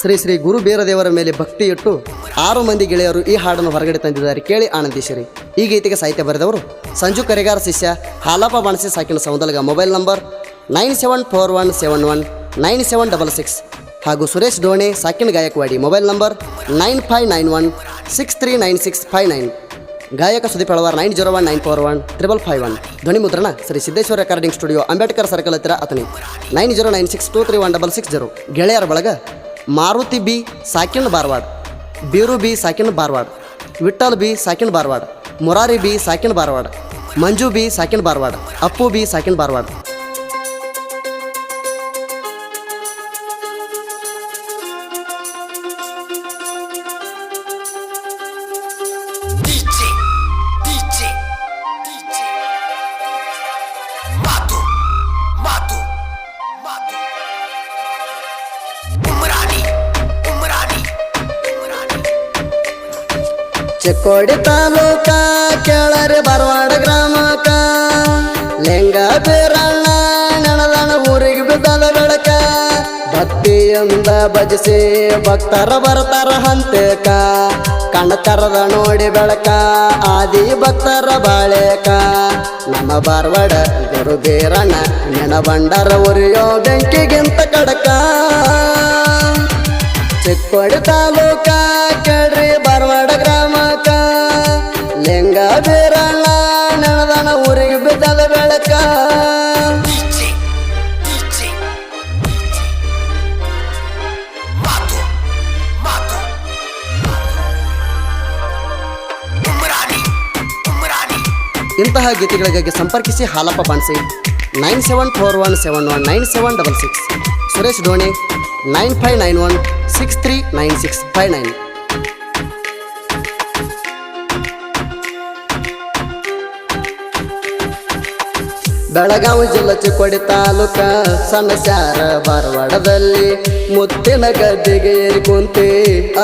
ಶ್ರೀ ಶ್ರೀ ಗುರು ಬೇರದೇವರ ಮೇಲೆ ಭಕ್ತಿ ಇಟ್ಟು ಆರು ಮಂದಿ ಗೆಳೆಯರು ಈ ಹಾಡನ್ನು ಹೊರಗಡೆ ತಂದಿದ್ದಾರೆ ಕೇಳಿ ಆನಂದಿಸಿರಿ. ಈ ಗೀತೆಗೆ ಸಾಹಿತ್ಯ ಬರೆದವರು ಸಂಜು ಕರೆಗಾರ ಶಿಷ್ಯ Halappa Banasi ಸಾಕಿನ Soundalaga mobile number nine seven four one seven one nine seven double six ಹಾಗೂ Suresh Done ಸಾಕಿನ Gayakwadi mobile number nine five nine one six three nine six five nine. ಗಾಯಕ Sudeep Alavar nine zero one nine four one triple five one. ಧ್ವನಿ ಮುದ್ರಣ Shri Siddeshwara recording studio Ambedkar circle ಹತ್ತಿರ Athani nine zero nine six two three one double six zero. ಗೆಳೆಯರ ಬಳಗ Maruti B ಸಾಕಿನ್ Barwad, ಬೀರು B ಸಾಕಿನ್ Barwad Vithal B ಸಾಕಿನ್ Barwad, Murari B ಸಾಕಿನ್ Barwad, Manju B ಸಾಕಿನ್ ಬಾರ್ವಾಡ್, ಅಪ್ಪು ಬಿ ಸಾಕಿನ್ ಬಾರ್ವಾಡ್. ಚಿಕ್ಕೋಡಿ ತಾಲೂಕ, ಕೆಳರೆ ಬರವಾಡ ಗ್ರಾಮಕ ಲಿಂಗ ಬೀರಣ್ಣ ನೆನದಣ ಊರಿಗೆ ಬೆಳಕ. ಭಕ್ತಿಯಿಂದ ಭಜಿಸಿ ಭಕ್ತರ ಬರ್ತಾರ ಹಂತಕ. ಕಣಕರದ ನೋಡಿ ಬೆಳಕ, ಆದಿ ಭಕ್ತರ ಬಾಳೆಕ. ನಮ್ಮ ಬಾರ್ವಾಡ ಗುರು ಬೀರಣ್ಣ ನೆನ ಬಂಡರ ಉರಿಯೋ ಬೆಂಕಿಗಿಂತ ಕಡಕ. ಚಿಕ್ಕೋಡಿ ತಾಲೂಕ ಇಂತಹ ಗೀತೆಗಳಿಗಾಗಿ ಸಂಪರ್ಕಿಸಿ Halappa Bansi. Nine seven four one seven one nine seven double six. Suresh Dhoni nine five nine one six three nine six five nine. Belagavi ಜಿಲ್ಲೆ ಚಿಕ್ಕೋಡಿ ತಾಲೂಕ ಸಣ್ಣ ಬಾರವಾಡದಲ್ಲಿ ಮುತ್ತಿನ ಗದ್ದೆಗೆ ಕುಂತಿ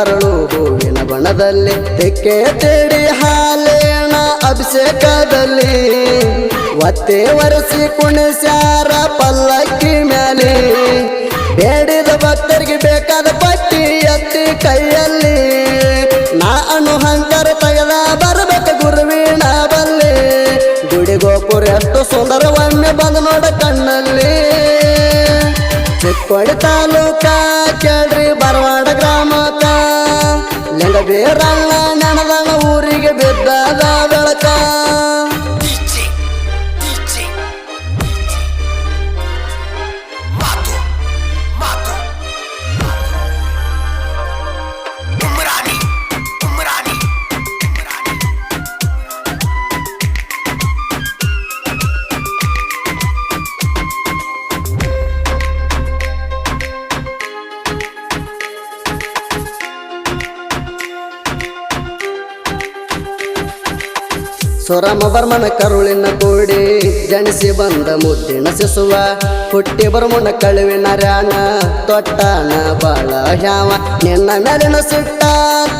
ಅರಳು ಹೂವಿನ ಬಣದಲ್ಲಿ ತೆಕ್ಕೆ ತೇಡಿ ಅಭಿಷೇಕದಲ್ಲಿ ಒತ್ತೆ ಒರೆಸಿ ಕುಣಿಸ್ಯಾರ ಪಲ್ಲಕ್ಕಿ ಮೇಲೆ ಬೇಡಿದ ಭಕ್ತರಿಗೆ ಬೇಕಾದ ಪಟ್ಟಿ ಎತ್ತಿ ಕೈಯಲ್ಲಿ. ನಾನು ಹಂಕರ ತಗದ ಬರಬೇಕು ಗುರುವಿನ ಬಲ್ಲಿ. ಗುಡಿ ಗೋಪುರ ಎಷ್ಟು ಸುಂದರ ಒಮ್ಮೆ ಬಂದು ನೋಡ ಕಣ್ಣಲ್ಲಿ. ಚಿಕ್ಕೋಡಿ ತಾಲೂಕ ಕೇಳ್ರಿ ಬರವಾಡ ಗ್ರಾಮಕ ಬೇರಲ್ಲ ನೆನದಣ್ಣ ಊರಿಗೆ ಬಿದ್ದದ ಸೊರಮ ಬರ್ಮನ ಕರುಳಿನ ಕೂಡಿ ಜನಿಸಿ ಬಂದ ಮುದ್ದಿನ ಸಿಸುವ. ಹುಟ್ಟಿ ಬರ್ಮನ ಕಳುವಿನ ರಾಣ ತೊಟ್ಟಾನ ಬಾಳ ಹ್ಯಾವ. ನಿನ್ನ ಮೇಲಿನ ಸುಟ್ಟ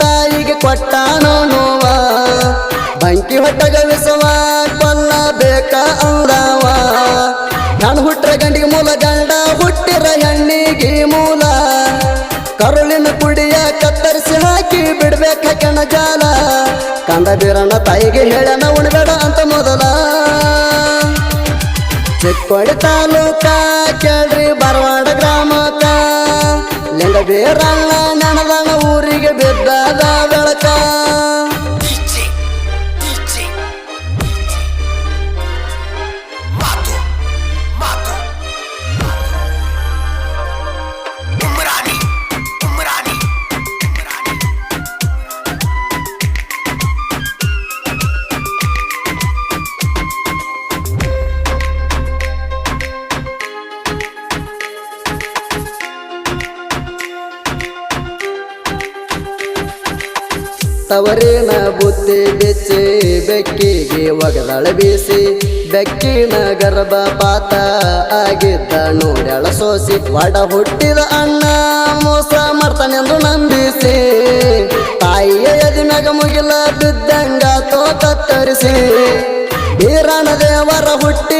ತಾಯಿಗೆ ಕೊಟ್ಟಾನೋ ನೋವ. ಬಂಕಿ ಹೊಟ್ಟಗವಿಸುವ ಕೊಲ್ಲ ಬೇಕ ಅಂದವ. ನಾನು ಹುಟ್ಟರ ಗಂಡಿಗೆ ಮೂಲ ಗಂಡ ಹುಟ್ಟಿರ ಹೆಣ್ಣಿಗೆ ಮೂಲ. ಕರುಳಿನ ಕುಡಿಯ ಕತ್ತರಿಸಿ ಹಾಕಿ ಬಿಡ್ಬೇಕ ಕೆಣ ಜಾಲ ಕಂದ ಬೀರಣ್ಣ ತಾಯಿಗೆ ಹೇಳಣ ಉಣಬೇಡ ಅಂತ ಮೊದಲ. ಚಿಕ್ಕೋಡಿ ತಾಲೂಕ ಕೇಳ್ರಿ ಬರವಾಡ ಗ್ರಾಮಕ ಲಿಂಗ ಬೀರಣ್ಣ ಊರಿಗೆ ಬಿದ್ದದ ತವರಿನ ಬುತ್ತಿ ಬೆಚ್ಚಿ, ಬೆಕ್ಕಿಗೆ ಒಗದಳ ಬೀಸಿ. ಬೆಕ್ಕಿನ ಗರ್ಭ ಪಾತ ಆಗಿದ್ದ ನೋಡ್ಯಾಳ ಸೋಸಿ. ಒಡ ಹುಟ್ಟಿದ ಅಣ್ಣ ಮೋಸ ಮಾಡ್ತಾನೆಂದು ನಂಬಿಸಿ. ತಾಯಿಯ ಎದಿನಾಗ ಮುಗಿಲ ಬಿದ್ದಂಗ ತೋ ಕತ್ತರಿಸಿ ಬೀರಣ ದೇವರ ಹುಟ್ಟಿ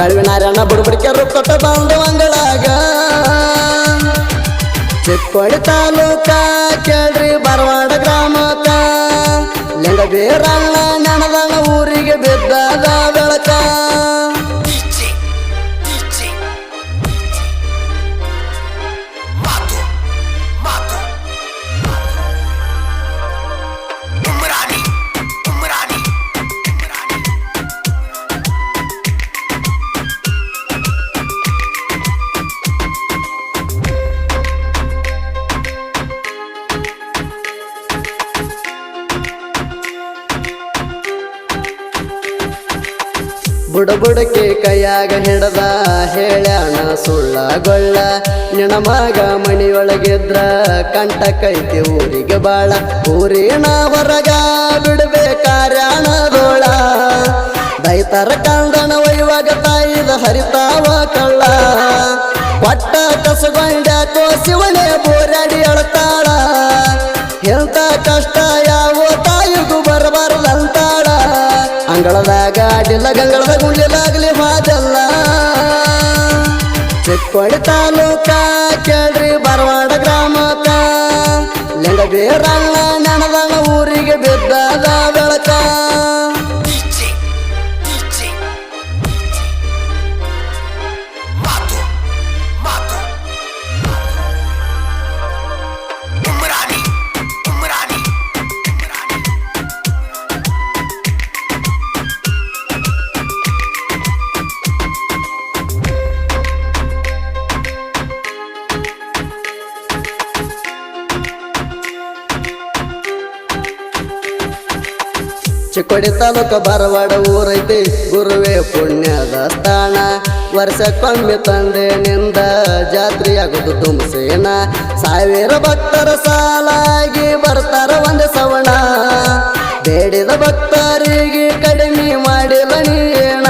ಕಳ್ವಿನಾರ್ಯನ ಬುಡ್ಬುಡಿಕೆರು ಕೊಟ್ಟ ಬಂದು ಅಂಗಳಾಗ. ಚಿಕ್ಕೋಡಿ ತಾಲೂಕ ಕೇಳ್ರಿ ಬರವಾಡ ಗ್ರಾಮಕ ಲಿಂಗ ಬೀರಣ್ಣ ನೆನದಣ್ಣ ಊರಿಗೆ ಬಿದ್ದದ ಬೆಳಕ ಬುಡ ಬುಡಕ್ಕೆ ಕೈಯಾಗ ಹಿಡದ ಹೇಳ್ಯಾಣ ಸುಳ್ಳ ಗೊಳ್ಳ. ನಿನ ಮಗ ಮಣಿಯೊಳಗಿದ್ರ ಕಂಟ ಕೈತಿ ಊರಿಗೆ ಬಾಳ. ಊರಿನ ಹೊರಗ ಬಿಡಬೇಕಾರ್ಯಾಣದೋಳ ದೈತರ ಕಾಂಡನ ಒಯ್ಯುವಾಗ ತಾಯಿದ ಹರಿತಾವ ಕಳ್ಳ. ಪಟ್ಟ ಕಸಗೊಂಡ ಶಿವನೇ ಅಂಗಳದಾಗ ಅಡ್ಡಿಲ್ಲ ಗಂಗಳದ ಗುಂಡಿಲಾಗ್ಲಿ ಮಾತಲ್ಲ ಚಿಕ್ಕೋಡಿ ತಾಲೂಕ ಕೇಳ್ರಿ ಬರವಾಡ ಗ್ರಾಮಕ್ಕ. ಬೇರಲ್ಲ ಬೀರಣ್ಣ ಚಿಕ್ಕೋಡಿ ತಾಲೂಕ ಬರವಾಡ ಊರೈತಿ. ಗುರುವೇ ಪುಣ್ಯದ ಸ್ಥಾನ. ವರ್ಷಕ್ಕೊಮ್ಮೆ ತಂದೆನಿಂದ ಜಾತ್ರೆಯಾಗುದು ತುಮಸೇನ ಸಾವಿರ ಭಕ್ತರ ಸಾಲಾಗಿ ಬರ್ತಾರ ಒಂದು ಸವಣ. ಬೇಡಿದ ಭಕ್ತರಿಗೆ ಕಡಿಮೆ ಮಾಡಿಲ್ಲ ನೀಣ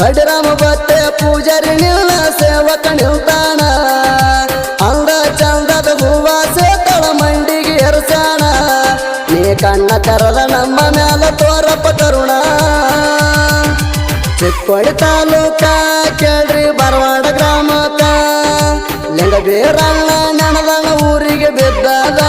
ಬಡರಾಮ ಬಟ್ಟೆ ಪೂಜಾರಿ ನಿಲ್ಲ ಸೇವಕ ನಿಲ್ತಾನ. ಅಂದ ಚಂದದ ಹೂವಾಸೆ ತಳ ಮಂಡಿಗೆ ಎರಸಾಣ ನೀ ಕಣ್ಣ ತೆರದ ಚಿಕ್ಕೋಡಿ ತಾಲೂಕ ಕೇಳ್ರಿ ಬರವಾಡ ಗ್ರಾಮಕ ಬೇರಲ್ಲ ನೆನದಣ್ಣ ಊರಿಗೆ ಬಿದ್ದದ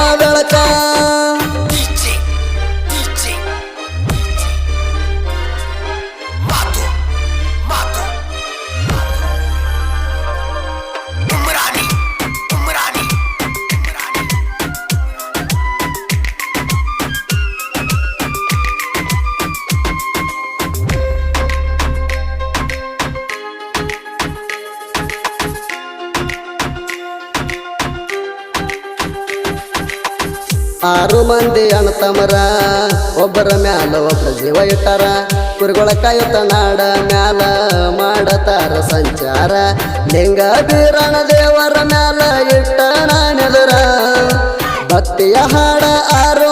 ಆರು ಮಂದಿ ಅಣ್ಣತಮರ ಒಬ್ಬರ ಮ್ಯಾಲ ಒಬ್ಬರ ಜೀವ ಇಟ್ಟಾರ. ಕುರಿಗಳ ಕಾಯುತ್ತ ನಾಡ ಮ್ಯಾಲ ಮಾಡತಾರ ಸಂಚಾರ. ಲಿಂಗ ಬೀರಣ ದೇವರ ಮ್ಯಾಲ ಇಟ್ಟ ನಾನೆದರ. ಭಕ್ತಿಯ ಹಾಡ ಆರು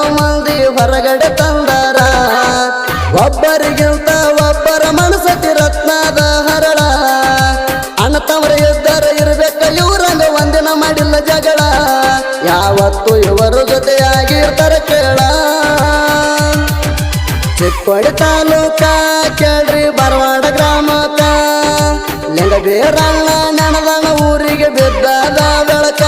ಕೇಳ. ಚಿಕ್ಕೋಡಿ ತಾಲೂಕ ಕೇಳ್ರಿ ಬರವಾಡ ಗ್ರಾಮಕ ಲಿಂಗ ಬೀರಣ್ಣ ನೆನದಣ್ಣ ಊರಿಗೆ ಬಿದ್ದದ ಬೆಳಕ.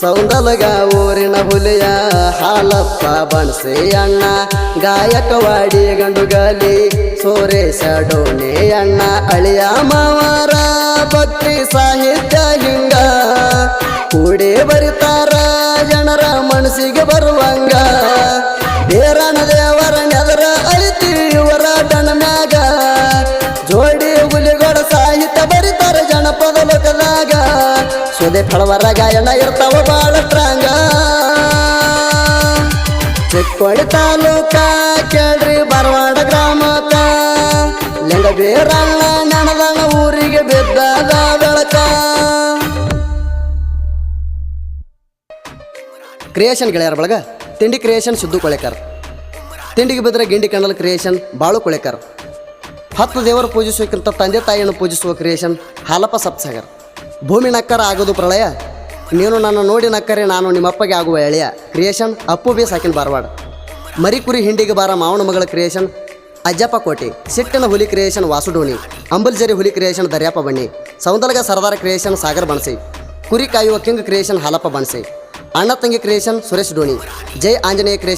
ಸೌಂದಲಗ ಊರಿನ ಹುಲಿಯ ಹಾಲಪ್ಪ ಬಣಸೆ ಅಣ್ಣ ಗಾಯಕವಾಡಿ ಗಂಡುಗಲಿ ಸೋರೇಶ ಡೋಣೆ ಅಣ್ಣ, ಅಳಿಯ ಮಾವರ ಭಕ್ತಿ ಸಾಹಿತ್ಯ ಹಿಂಗ. ಕೂಡಿ ಬರಿತಾರ ಜನರ ಮನಸ್ಸಿಗೆ ಬರುವಂಗ. ಸುದೆ ಗಾಯಣ ಇರ್ತಾವ ಬಾಳ ಸ್ಟ್ರಾಂಗ ಚಿಕ್ಕೋಡಿ ತಾಲೂಕ ಕೇಳ್ರಿ ಬರವಾಡ ಗ್ರಾಮಕ ಲಿಂಗ ಬೀರಣ್ಣ ಊರಿಗೆ ಊರಿ ಬಿದ್ದದ ಬೆಳಕ. ಕ್ರಿಯೇಷನ್ ಗೆಳೆಯರ ಬಳಗ, ತಿಂಡಿ ಕ್ರಿಯೇಷನ್ ಸಿದ್ದು ಕೊಳೆಕರ್. ತಿಂಡಿಗೆ ಬಿದ್ದರೆ ಗಿಂಡಿ ಕಂಡಲ್ ಕ್ರಿಯೇಷನ್ ಬಾಳು ಕೊಳೆಕರ್. ಹತ್ತು ದೇವರು ಪೂಜಿಸೋಕ್ಕಿಂತ ತಂದೆ ತಾಯಿಯನ್ನು ಪೂಜಿಸುವ ಕ್ರಿಯೇಷನ್ ಹಾಲಪ್ಪ ಸಪ್ಸಾಗರ್ ಭೂಮಿ ನಕ್ಕರ ಆಗೋದು ಪ್ರಳಯ? ನೀನು ನನ್ನ ನೋಡಿ ನಕ್ಕರೆ, ನಾನು ನಿಮ್ಮಪ್ಪಗೆ ಆಗುವ ಎಳೆಯ. ಕ್ರಿಯೇಷನ್ ಅಪ್ಪು ಬಿ ಸಾಕಿನ ಬಾರವಾಡ ಮರಿ ಕುರಿ ಹಿಂಡಿಗೆ ಬಾರ ಮಾವನ ಮಗಳ ಕ್ರಿಯೇಷನ್ ಅಜ್ಜಪ್ಪ ಕೋಟೆ. ಸಿಟ್ಟನ ಹುಲಿ ಕ್ರಿಯೇಷನ್ ವಾಸುಡೋಣಿ. ಅಂಬಲ್ಜರಿ ಹುಲಿ ಕ್ರಿಯೇಷನ್ ದರ್ಯಾಪ ಬಣ್ಣಿ ಸೌಂದರ್ಗ ಸರದಾರ ಕ್ರಿಯೇಷನ್ ಸಾಗರ್ ಬಣಸಿ. ಕುರಿ ಕಾಯುವ ಕಿಂಗ್ ಕ್ರಿಯೇಷನ್ ಹಾಲಪ್ಪ ಬಣಸೆ. ಅಣ್ಣ ತಂಗಿ ಕ್ರಿಯೇಷನ್ ಸುರೇಶ್ ಡೋಣಿ. ಜೈ ಆಂಜನೇಯ ಕ್ರಿಯೇಷನ್